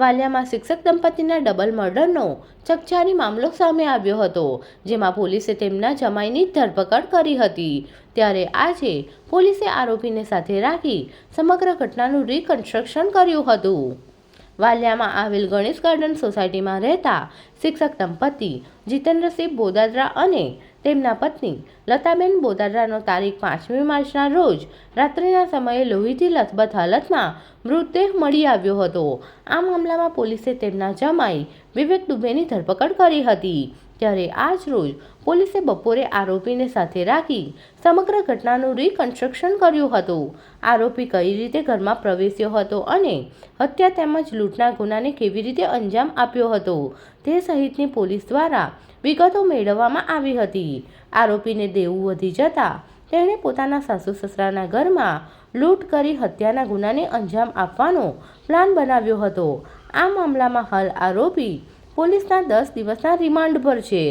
વાલિયામાં શિક્ષક દંપતીના ડબલ મર્ડરનો ચકચારી મામલો સામે આવ્યો હતો, જેમાં પોલીસે તેમના જમાઈની ધરપકડ કરી હતી. ત્યારે આજે પોલીસે આરોપીને સાથે રાખી સમગ્ર ઘટનાનું રિકન્સ્ટ્રક્શન કર્યું હતું. વાલિયામાં આવેલ ગણેશ ગાર્ડન સોસાયટીમાં રહેતા શિક્ષક દંપતી જીતેન્દ્રસિંહ બોદાદરા અને તેમના પત્ની લતાબેન બોદારાનો તારીખ પાંચમી માર્ચના રોજ રાત્રિના સમયે લોહીથી લથબથ હાલતમાં મૃતદેહ મળી આવ્યો હતો. આ મામલામાં પોલીસે તેમના જમાઈ વિવેક દુબેની ધરપકડ કરી હતી. ત્યારે આજ રોજ પોલીસે બપોરે આરોપીને સાથે રાખી સમગ્ર ઘટનાનું રિકન્સ્ટ્રક્શન કર્યું હતું. આરોપી કઈ રીતે ઘરમાં પ્રવેશ્યો હતો અને હત્યા તેમજ લૂંટના ગુનાને કેવી રીતે અંજામ આપ્યો હતો તે સહિતની પોલીસ દ્વારા વિગતો મેળવવામાં આવી હતી. આરોપીને દેવું વધી જતા તેણે પોતાના સાસુ સસરાના ઘરમાં લૂંટ કરી હત્યાના ગુનાને અંજામ આપવાનો પ્લાન બનાવ્યો હતો. આ મામલામાં હાલ આરોપી પોલીસના દસ દિવસના રિમાન્ડ પર છે.